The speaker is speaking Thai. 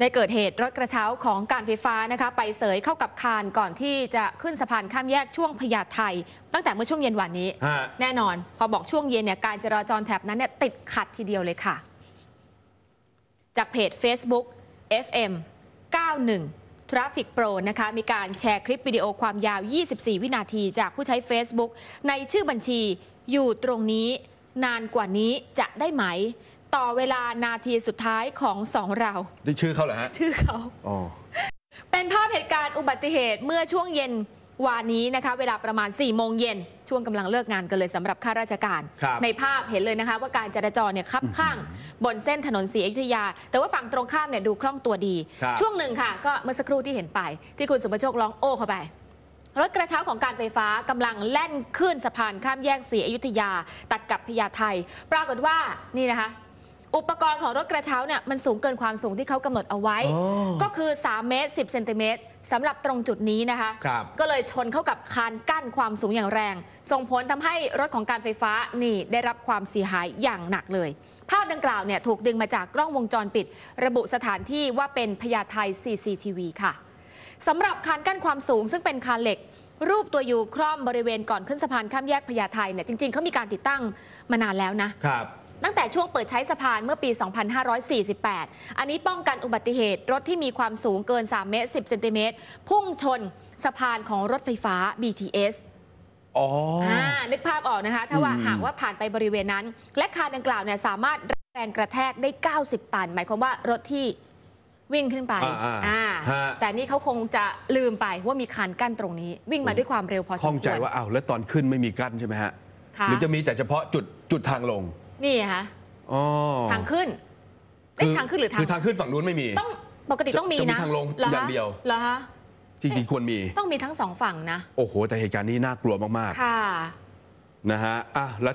ได้เกิดเหตุรถกระเช้าของการไฟฟ้านะคะ ไปเสยเข้ากับคานก่อนที่จะขึ้นสะพานข้ามแยกช่วงพญาไทตั้งแต่เมื่อช่วงเย็นวันนี้ฮะแน่นอน พอบอกช่วงเย็นเนี่ยการจราจรแถบนั้นเนี่ยติดขัดทีเดียวเลยค่ะ จากเพจ Facebook FM 91 Traffic Pro นะคะ มีการแชร์คลิปวิดีโอความยาว 24 วินาที จากผู้ใช้ Facebook ในชื่อบัญชีอยู่ตรงนี้นานกว่านี้จะได้ไหม ต่อเวลานาทีสุดท้ายของสองเรา ได้ชื่อเขาเหรอฮะ ชื่อเขา อ๋อ เป็นภาพเหตุการณ์อุบัติเหตุเมื่อช่วงเย็นวานนี้นะคะเวลาประมาณ4โมงเย็นช่วงกำลังเลิกงานกันเลยสำหรับข้าราชการครับในภาพเห็นเลยนะคะ ว่าการจราจรเนี่ยคับข้าง บนเส้นถนนศรีอยุธยา แต่ว่าฝั่งตรงข้ามเนี่ยดูคล่องตัวดีครับช่วงหนึ่งค่ะ ก็เมื่อสักครู่ที่เห็นไป ที่คุณสุภโชคร้องโอ้เข้าไป รถกระเช้าของการไฟฟ้ากำลังแล่นขึ้นสะพานข้ามแยกศรีอยุธยา ตัดกับพญาไทปรากฏว่านี่นะคะ อุปกรณ์ของรถกระเช้าเนี่ยมันสูงเกินความสูงที่เขากำหนดเอาไว้ อ๋อก็คือ 3 เมตร 10เซนติเมตรสำหรับตรงจุดนี้นะคะ ครับ ก็เลยชนเข้ากับคานกั้นความสูงอย่างแรง ส่งผลทำให้รถของการไฟฟ้านี่ได้รับความเสียหายอย่างหนักเลย ภาพดังกล่าวเนี่ยถูกดึงมาจากกล้องวงจรปิด ระบุสถานที่ว่าเป็นพญาไท CCTV ค่ะ สำหรับคานกั้นความสูงซึ่งเป็นคานเหล็ก รูปตัวยูคร่อมบริเวณก่อนขึ้นสะพานข้ามแยกพญาไทเนี่ยจริง ๆเขามีการติดตั้งมานานแล้วนะ ครับ ตั้งแต่ช่วงเปิดใช้สะพานเมื่อปี 2548 อันนี้ป้องกันอุบัติเหตุรถที่มีความสูงเกิน 3 เมตร 10 เซนติเมตร พุ่งชนสะพานของรถไฟฟ้า BTS อ๋อออ่านึกภาพออกนะคะ ถ้าว่าอืมหากว่าผ่านไปบริเวณนั้น และคานดังกล่าวเนี่ยสามารถรับแรงกระแทกได้ 90 ตัน หมายความว่ารถที่วิ่งขึ้นไปอ่าๆอ่าฮะแต่นี่เขาคงจะลืมไปว่ามีคานกั้นตรงนี้ วิ่งมาด้วยความเร็วพอสมข้องคใจวรว่าอ้าวแล้วตอนขึ้นไม่มีกั้นใช่ไหมฮะค่ะหรือจะมีแต่เฉพาะจุดจุดทางลง นี่ฮะอ๋อทางขึ้นเอ๊ะทางขึ้นหรือทางคือทางขึ้นฝั่งนู้นไม่มีต้องปกติต้องมีจะมีนะทางลงหรคะอย่างเดียวเหรอคะจริงๆควรมีต้องมีทั้งสองฝั่งนะ โอ้โห แต่เหตุการณ์นี้น่ากลัวมากค่ะๆนะฮะอะแล้ว